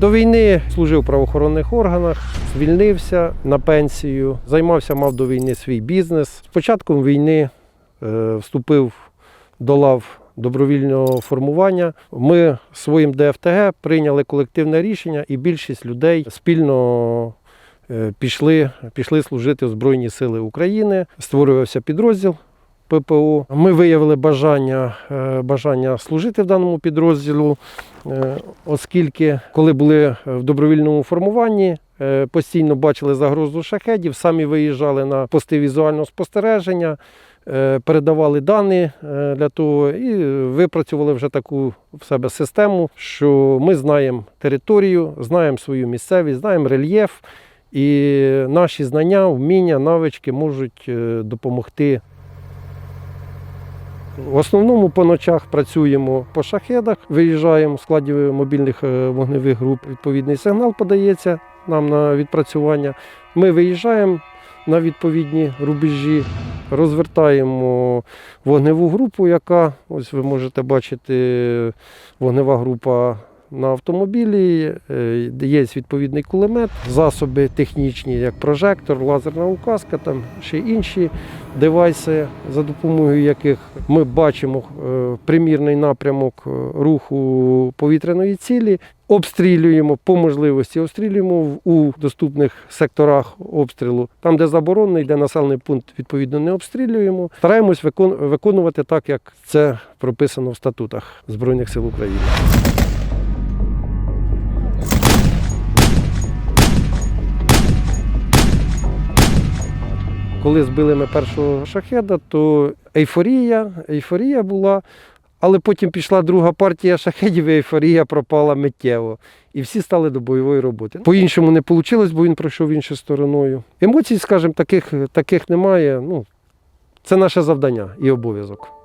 До війни служив в правоохоронних органах, звільнився на пенсію, займався, мав до війни свій бізнес. З початком війни е, вступив до лав добровільного формування. Ми своїм ДФТГ прийняли колективне рішення, і більшість людей спільно е, пішли, пішли служити в Збройні Сили України. Створювався підрозділ. ППО. Ми виявили бажання, е, бажання служити в даному підрозділу, е, оскільки коли були в добровільному формуванні, е, постійно бачили загрозу шахедів, самі виїжджали на пости візуального спостереження, е, передавали дані е, для того і випрацювали вже таку в себе систему, що ми знаємо територію, знаємо свою місцевість, знаємо рельєф, і наші знання, вміння, навички можуть е, допомогти в основному по ночах працюємо по шахедах, виїжджаємо в складі мобільних е, вогневих груп. Відповідний сигнал подається нам на відпрацювання. Ми виїжджаємо на відповідні рубежі, розвертаємо вогневу групу, яка, ось ви можете бачити, вогнева група на автомобілі, е, є відповідний кулемет, засоби технічні, як прожектор, лазерна указка, там ще інші девайси, за допомогою яких ми бачимо е, примірний напрямок е, руху повітряної цілі, обстрілюємо по можливості, обстрілюємо у доступних секторах обстрілу. Там, де заборонений, де населений пункт, відповідно, не обстрілюємо. Стараємось виконувати так, як це прописано в статутах Збройних сил України. Коли збили ми першого шахеда, то ейфорія, ейфорія була, але потім пішла друга партія шахедів, і ейфорія пропала миттєво. І всі стали до бойової роботи. По-іншому не вийшло, бо він пройшов іншою стороною. Емоцій, скажімо, таких, таких немає. Ну, це наше завдання і обов'язок.